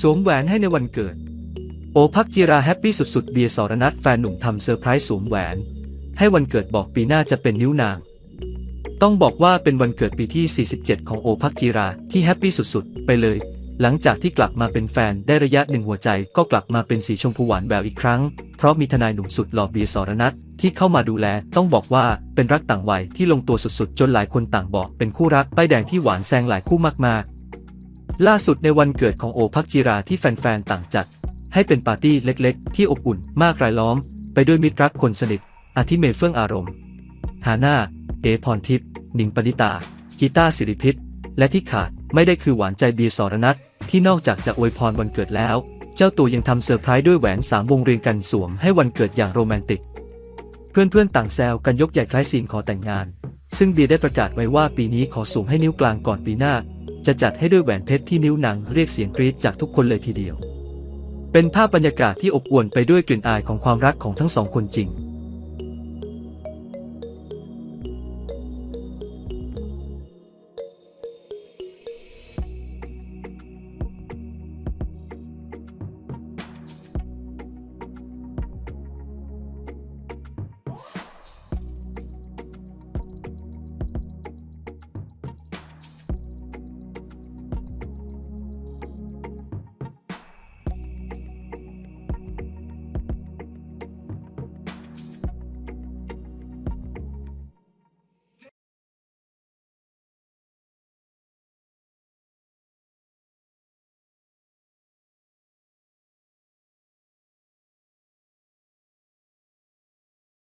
สวมแหวนให้ในวันเกิด โอพักจีราแฮปปี้สุดๆ เบียร์สรนัทแฟนหนุ่มทำเซอร์ไพรส์สวมแหวน ให้วันเกิดบอกปีหน้าจะเป็นนิ้วนาง ต้องบอกว่าเป็นวันเกิดปีที่ 47 ของโอพักจีราที่แฮปปี้สุดๆ ไปเลย หลังจากที่กลับมาเป็นแฟนได้ระยะหนึ่งหัวใจก็กลับมาเป็นสีชมพูหวานแววอีกครั้ง เพราะมีทนายหนุ่มสุดหล่อเบียร์สรนัทที่เข้ามาดูแลต้องบอกว่าเป็นรักต่างวัยที่ลงตัวสุดๆ จนหลายคนต่างบอกเป็นคู่รักป้ายแดงที่หวานแซงหลายคู่มากๆ ล่าสุดในวันเกิดของโอพักจีราที่แฟนๆ ต่างจัด ให้เป็นปาร์ตี้เล็กๆ ที่อบอุ่นมากรายล้อม ไปด้วยมิตรรักคนสนิท อาทิเมเฟื่องอารมณ์ ฮาน่า เอพรทิพย์นิงปณิตากีตาสิริพิษ และที่ขาดไม่ได้คือหวานใจเบียร์สรนัทที่นอกจากจะอวยพรวันเกิดแล้ว เจ้าตัวยังทำเซอร์ไพรส์ด้วยแหวนสามวงเรียงกันสวมให้วันเกิดอย่างโรแมนติก เพื่อนๆ ต่างแซวกันยกใหญ่คล้ายซีนขอแต่งงาน ซึ่งเบียร์ได้ประกาศไว้ว่าปีนี้ขอสูงให้นิ้วกลางก่อนปีหน้า จะจัดให้ด้วยแหวนเพชรที่นิ้วนางเรียกเสียงกรี๊ดจากทุกคนเลยทีเดียว เป็นภาพบรรยากาศที่อบอวลไปด้วยกลิ่นอายของความรักของทั้งสองคนจริง